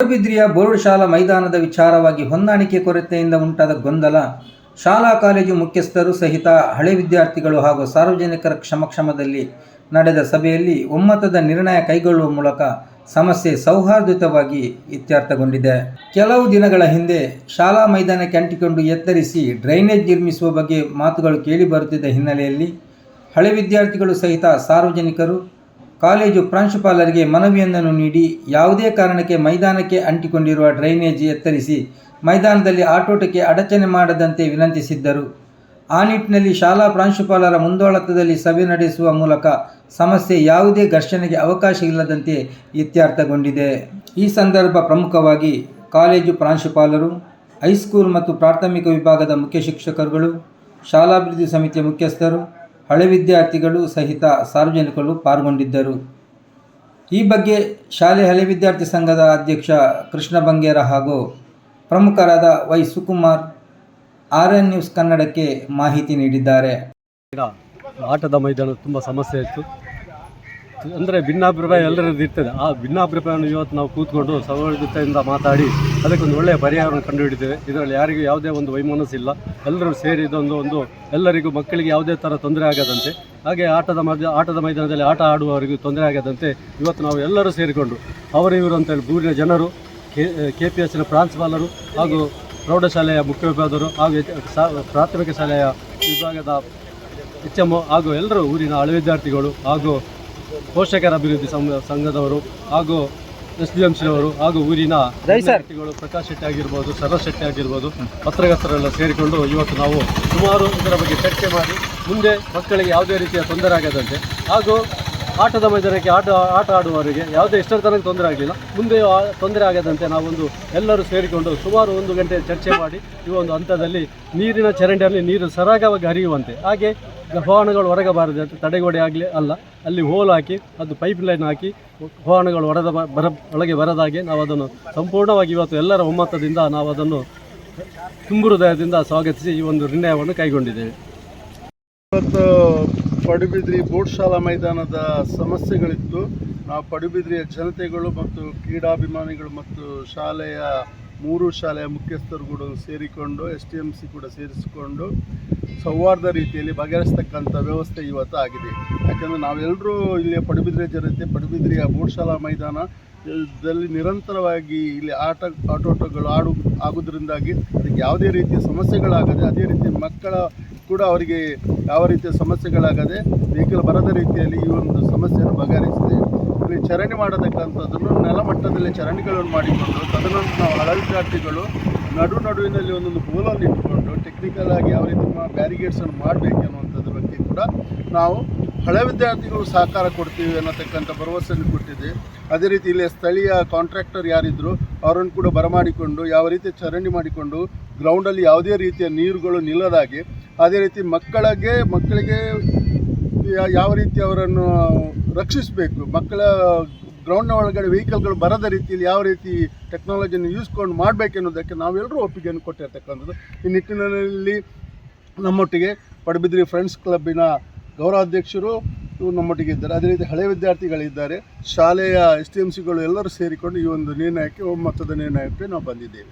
ಮೂಡುಬಿದ್ರಿಯ board ಶಾಲಾ ಮೈದಾನದ ವಿಚಾರವಾಗಿ ಹೊಂದಾಣಿಕೆ ಕೊರತೆಯಿಂದ ಉಂಟಾದ ಗೊಂದಲ. ಶಾಲಾ ಕಾಲೇಜು ಮುಖ್ಯಸ್ಥರು ಸಹಿತ ಹಳೆ ವಿದ್ಯಾರ್ಥಿಗಳು ಹಾಗೂ ಸಾರ್ವಜನಿಕರ ಕ್ಷಮಕ್ಷಮದಲ್ಲಿ ನಡೆದ ಸಭೆಯಲ್ಲಿ ಒಮ್ಮತದ ನಿರ್ಣಯ ಕೈಗೊಳ್ಳುವ ಮೂಲಕ ಸಮಸ್ಯೆ ಸೌಹಾರ್ದಯುತವಾಗಿ ಇತ್ಯರ್ಥಗೊಂಡಿದೆ. ಕೆಲವು ದಿನಗಳ ಹಿಂದೆ ಶಾಲಾ ಮೈದಾನಕ್ಕೆ ಅಂಟಿಕೊಂಡು ಎತ್ತರಿಸಿ ಡ್ರೈನೇಜ್ ನಿರ್ಮಿಸುವ ಬಗ್ಗೆ ಮಾತುಗಳು ಕೇಳಿಬರುತ್ತಿದ್ದ ಹಿನ್ನೆಲೆಯಲ್ಲಿ ಹಳೆ ವಿದ್ಯಾರ್ಥಿಗಳು ಸಹಿತ ಸಾರ್ವಜನಿಕರು ಕಾಲೇಜು ಪ್ರಾಂಶುಪಾಲರಿಗೆ ಮನವಿಯೊಂದನ್ನು ನೀಡಿ ಯಾವುದೇ ಕಾರಣಕ್ಕೆ ಮೈದಾನಕ್ಕೆ ಅಂಟಿಕೊಂಡಿರುವ ಡ್ರೈನೇಜ್ ಎತ್ತರಿಸಿ ಮೈದಾನದಲ್ಲಿ ಆಟೋಟಕ್ಕೆ ಅಡಚಣೆ ಮಾಡದಂತೆ ವಿನಂತಿಸಿದ್ದರು. ಆ ನಿಟ್ಟಿನಲ್ಲಿ ಶಾಲಾ ಪ್ರಾಂಶುಪಾಲರ ಮುಂದೋಳತದಲ್ಲಿ ಸಭೆ ನಡೆಸುವ ಮೂಲಕ ಸಮಸ್ಯೆ ಯಾವುದೇ ಘರ್ಷಣೆಗೆ ಅವಕಾಶ ಇಲ್ಲದಂತೆ ಇತ್ಯರ್ಥಗೊಂಡಿದೆ. ಈ ಸಂದರ್ಭ ಪ್ರಮುಖವಾಗಿ ಕಾಲೇಜು ಪ್ರಾಂಶುಪಾಲರು, ಹೈಸ್ಕೂಲ್ ಮತ್ತು ಪ್ರಾಥಮಿಕ ವಿಭಾಗದ ಮುಖ್ಯ ಶಿಕ್ಷಕರುಗಳು, ಶಾಲಾಭಿವೃದ್ಧಿ ಸಮಿತಿಯ ಮುಖ್ಯಸ್ಥರು ಹಳೆ ವಿದ್ಯಾರ್ಥಿಗಳು ಸಹಿತ ಸಾರ್ವಜನಿಕರು ಪಾಲ್ಗೊಂಡಿದ್ದರು. ಈ ಬಗ್ಗೆ ಶಾಲೆ ಹಳೆ ವಿದ್ಯಾರ್ಥಿ ಸಂಘದ ಅಧ್ಯಕ್ಷ ಕೃಷ್ಣ ಬಂಗೇರ ಹಾಗೂ ಪ್ರಮುಖರಾದ Y Sukumar R N news ಕನ್ನಡಕ್ಕೆ ಮಾಹಿತಿ ನೀಡಿದ್ದಾರೆ. ಆಟದ ಮೈದಾನ ತುಂಬ ಸಮಸ್ಯೆ ಇತ್ತು. ಅಂದರೆ ಭಿನ್ನಾಭಿಪ್ರಾಯ ಎಲ್ಲರದ್ದು ಇರ್ತದೆ. ಆ ಭಿನ್ನಾಭಿಪ್ರಾಯವನ್ನು ಇವತ್ತು ನಾವು ಕೂತ್ಕೊಂಡು ಸೌಹಾರ್ದತೆಯಿಂದ ಮಾತಾಡಿ ಅದಕ್ಕೊಂದು ಒಳ್ಳೆಯ ಪರಿಹಾರವನ್ನು ಕಂಡುಹಿಡಿದ್ದೇವೆ ಇದರಲ್ಲಿ ಯಾರಿಗೂ ಯಾವುದೇ ಒಂದು ವೈಮನಸ್ಸಿಲ್ಲ ಎಲ್ಲರೂ ಸೇರಿ ಇದೊಂದು ಒಂದು ಎಲ್ಲರಿಗೂ ಮಕ್ಕಳಿಗೆ ಯಾವುದೇ ಥರ ತೊಂದರೆ ಆಗದಂತೆ, ಹಾಗೆ ಆಟದ ಮಧ್ಯ, ಆಟದ ಮೈದಾನದಲ್ಲಿ ಆಟ ಆಡುವವರಿಗೂ ತೊಂದರೆ ಆಗದಂತೆ ಇವತ್ತು ನಾವು ಎಲ್ಲರೂ ಸೇರಿಕೊಂಡು, ಅವರು ಇವರು ಅಂತೇಳಿ ಊರಿನ ಜನರು, ಕೆ ಕೆ ಪಿ ಎಸ್ಸಿನ ಪ್ರಾಂಶುಪಾಲರು ಹಾಗೂ ಪ್ರೌಢಶಾಲೆಯ ಮುಖ್ಯ ವಿಭಾಗದರು ಹಾಗೂ ಪ್ರಾಥಮಿಕ ಶಾಲೆಯ ವಿಭಾಗದ ಎಚ್ ಎಂ ಹಾಗೂ ಎಲ್ಲರೂ ಊರಿನ ಹಳೆ ವಿದ್ಯಾರ್ಥಿಗಳು ಹಾಗೂ ಪೋಷಕರ ಅಭಿವೃದ್ಧಿ ಸಂಘ ಸಂಘದವರು ಹಾಗೂ ಎಸ್ ಡಿ ಎಂ ಸಿಯವರು ಹಾಗೂ ಊರಿನ ವ್ಯಕ್ತಿಗಳು ಪ್ರಕಾಶ್ ಶೆಟ್ಟಿ ಆಗಿರ್ಬೋದು ಶರತ್ ಶೆಟ್ಟಿ ಆಗಿರ್ಬೋದು ಪತ್ರಕರ್ತರೆಲ್ಲ ಸೇರಿಕೊಂಡು ಇವತ್ತು ನಾವು ಸುಮಾರು ಇದರ ಬಗ್ಗೆ ಚರ್ಚೆ ಮಾಡಿ ಮುಂದೆ ಮಕ್ಕಳಿಗೆ ಯಾವುದೇ ರೀತಿಯ ತೊಂದರೆ ಆಗದಂತೆ ಹಾಗೂ ಆಟದ ಮೈದಾನಕ್ಕೆ ಆಟ ಆಟ ಆಡುವವರಿಗೆ ಯಾವುದೇ ಇಷ್ಟರ ತನಕ ತೊಂದರೆ ಆಗಲಿಲ್ಲ. ಮುಂದೆ ತೊಂದರೆ ಆಗದಂತೆ ನಾವೊಂದು ಎಲ್ಲರೂ ಸೇರಿಕೊಂಡು ಸುಮಾರು ಒಂದು ಗಂಟೆ ಚರ್ಚೆ ಮಾಡಿ ಈ ಒಂದು ಹಂತದಲ್ಲಿ ನೀರಿನ ಚರಂಡಿಯಲ್ಲಿ ನೀರು ಸರಾಗವಾಗಿ ಹರಿಯುವಂತೆ. ಹಾಗೆ ವಾಹನಗಳು ಹೊರಗಬಾರದು ಅಂತ ತಡೆಗೋಡೆ ಆಗಲಿ ಅಲ್ಲ. ಅಲ್ಲಿ ಹೋಲ್ ಹಾಕಿ, ಅದು ಪೈಪ್ ಲೈನ್ ಹಾಕಿ ವಾಹನಗಳು ಹೊರದ ಬರ, ಒಳಗೆ ಬರದಾಗೆ ನಾವು ಅದನ್ನು ಸಂಪೂರ್ಣವಾಗಿ ಇವತ್ತು ಎಲ್ಲರ ಒಮ್ಮತದಿಂದ ನಾವು ಅದನ್ನು ತುಂಬು ಹೃದಯದಿಂದ ಸ್ವಾಗತಿಸಿ ಈ ಒಂದು ನಿರ್ಣಯವನ್ನು ಕೈಗೊಂಡಿದ್ದೇವೆ. ಇವತ್ತು ಪಡುಬಿದ್ರಿ ಬೋಟ್ ಶಾಲಾ ಮೈದಾನದ ಸಮಸ್ಯೆಗಳಿತ್ತು. ನಾವು ಪಡುಬಿದ್ರಿಯ ಜನತೆಗಳು ಮತ್ತು ಕ್ರೀಡಾಭಿಮಾನಿಗಳು ಮತ್ತು ಶಾಲೆಯ ಮೂರು ಶಾಲೆಯ ಮುಖ್ಯಸ್ಥರು ಕೂಡ ಸೇರಿಕೊಂಡು, ಎಸ್ ಕೂಡ ಸೇರಿಸಿಕೊಂಡು ಸೌಹಾರ್ದ ರೀತಿಯಲ್ಲಿ ಬಗೆಹರಿಸ್ತಕ್ಕಂಥ ವ್ಯವಸ್ಥೆ ಇವತ್ತು ಆಗಿದೆ. ಯಾಕಂದರೆ ನಾವೆಲ್ಲರೂ ಇಲ್ಲಿ ಪಡುಬಿದ್ರೆ ಜನತೆ ಪಡುಬಿದ್ರೆಯ ಬೋಡ್ಶಾಲಾ ಮೈದಾನ ದಲ್ಲಿ ನಿರಂತರವಾಗಿ ಇಲ್ಲಿ ಆಟ, ಆಟೋಟಗಳು ಆಡು ಆಗೋದ್ರಿಂದಾಗಿ ಅದಕ್ಕೆ ಯಾವುದೇ ರೀತಿಯ ಸಮಸ್ಯೆಗಳಾಗದೆ, ಅದೇ ರೀತಿ ಮಕ್ಕಳ ಕೂಡ ಅವರಿಗೆ ಯಾವ ರೀತಿಯ ಸಮಸ್ಯೆಗಳಾಗದೆ ವೆಹಿಕಲ್ ಬರದ ರೀತಿಯಲ್ಲಿ ಈ ಒಂದು ಸಮಸ್ಯೆಯನ್ನು ಬಗೆಹರಿಸಿದೆ. ಇಲ್ಲಿ ಚರಣಿ ಮಾಡತಕ್ಕಂಥದ್ದನ್ನು ನೆಲಮಟ್ಟದಲ್ಲಿ ಚರಣಿಗಳನ್ನು ಮಾಡಿಕೊಂಡು, ತದನಂತರ ನಾವು ಹಳ ವಿದ್ಯಾರ್ಥಿಗಳು ನಡು ನಡುವಿನಲ್ಲಿ ಒಂದೊಂದು ಗೋಲನ್ನು ಇಟ್ಟುಕೊಂಡು ಟೆಕ್ನಿಕಲ್ ಆಗಿ ಯಾವ ರೀತಿ ಬ್ಯಾರಿಗೇಡ್ಸನ್ನು ಮಾಡಬೇಕು ಅನ್ನುವಂಥದ್ರ ಬಗ್ಗೆ ಕೂಡ ನಾವು ಹಳೆ ವಿದ್ಯಾರ್ಥಿಗಳು ಸಹಕಾರ ಕೊಡ್ತೀವಿ ಅನ್ನತಕ್ಕಂಥ ಭರವಸೆಯನ್ನು ಕೊಟ್ಟಿದೆ ಅದೇ ರೀತಿ ಇಲ್ಲಿ ಸ್ಥಳೀಯ ಕಾಂಟ್ರಾಕ್ಟರ್ ಯಾರಿದ್ರು ಅವರನ್ನು ಕೂಡ ಬರಮಾಡಿಕೊಂಡು ಯಾವ ರೀತಿ ಚರಂಡಿ ಮಾಡಿಕೊಂಡು ಗ್ರೌಂಡಲ್ಲಿ ಯಾವುದೇ ರೀತಿಯ ನೀರುಗಳು ನಿಲ್ಲದಾಗೆ ಅದೇ ರೀತಿ ಮಕ್ಕಳಿಗೆ ಮಕ್ಕಳಿಗೆ ಯಾವ ರೀತಿ ಅವರನ್ನು ರಕ್ಷಿಸಬೇಕು, ಮಕ್ಕಳ ಗ್ರೌಂಡ್ನ ಒಳಗಡೆ ವೆಹಿಕಲ್ಗಳು ಬರದ ರೀತಿಯಲ್ಲಿ ಯಾವ ರೀತಿ ಟೆಕ್ನಾಲಜಿಯನ್ನು ಯೂಸ್ಕೊಂಡು ಮಾಡಬೇಕೆನ್ನೋದಕ್ಕೆ ನಾವೆಲ್ಲರೂ ಒಪ್ಪಿಗೆಯನ್ನು ಕೊಟ್ಟಿರ್ತಕ್ಕಂಥದ್ದು. ಈ ನಿಟ್ಟಿನಲ್ಲಿ ನಮ್ಮೊಟ್ಟಿಗೆ ಪಡುಬಿದ್ರಿ ಫ್ರೆಂಡ್ಸ್ ಕ್ಲಬ್ಬಿನ ಗೌರವಾಧ್ಯಕ್ಷರು ಇವರು ನಮ್ಮೊಟ್ಟಿಗೆ ಇದ್ದಾರೆ. ಅದೇ ರೀತಿ ಹಳೆ ವಿದ್ಯಾರ್ಥಿಗಳಿದ್ದಾರೆ. ಶಾಲೆಯ ಎಸ್ ಟಿ ಎಂ ಸಿಗಳು ಎಲ್ಲರೂ ಸೇರಿಕೊಂಡು ಈ ಒಂದು ನಿರ್ಣಯಕ್ಕೆ ಒಮ್ಮತದ ನಿರ್ಣಯಕ್ಕೆ ನಾವು ಬಂದಿದ್ದೇವೆ.